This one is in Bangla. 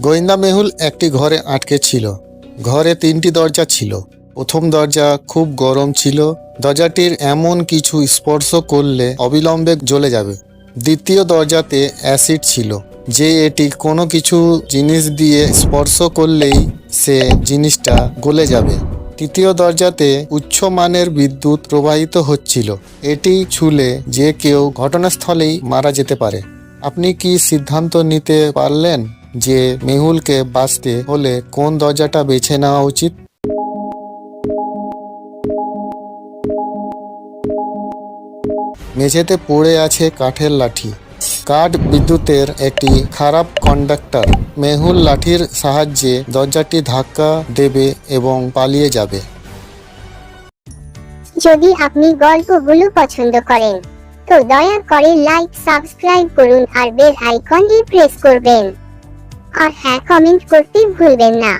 গোয়েন্দা মেহুল একটি ঘরে আটকে ছিল। ঘরে তিনটি দরজা ছিল। প্রথম দরজা খুব গরম ছিল। দরজাটির এমন কিছু স্পর্শ করলে অবিলম্বে জ্বলে যাবে। দ্বিতীয় দরজাতে অ্যাসিড ছিল, যে এটি কোনো কিছু জিনিস দিয়ে স্পর্শ করলেই সে জিনিসটা গলে যাবে। তৃতীয় দরজাতে উচ্চমানের বিদ্যুৎ প্রবাহিত হচ্ছিল। এটি ছুলে যে কেউ ঘটনাস্থলেই মারা যেতে পারে। আপনি কি সিদ্ধান্ত নিতে পারলেন? যে মেহুলকে বাঁচতে হলে কোন দরজাটা বেছে নেওয়া উচিত? মেঝেতে পড়ে আছে কাঠের লাঠি। কাঠ বিদ্যুতের একটি খারাপ কন্ডাক্টর মেহুল লাঠির সাহায্যে দরজাটি ধাক্কা দেবে এবং পালিয়ে যাবে। যদি আপনি গল্পগুলো পছন্দ করেন, তো দয়া করে লাইক সাবস্ক্রাইব করুন আর বেল আইকনটি প্রেস করবেন। আর হ্যাঁ কমেন্ট করতে ভুলবেন না।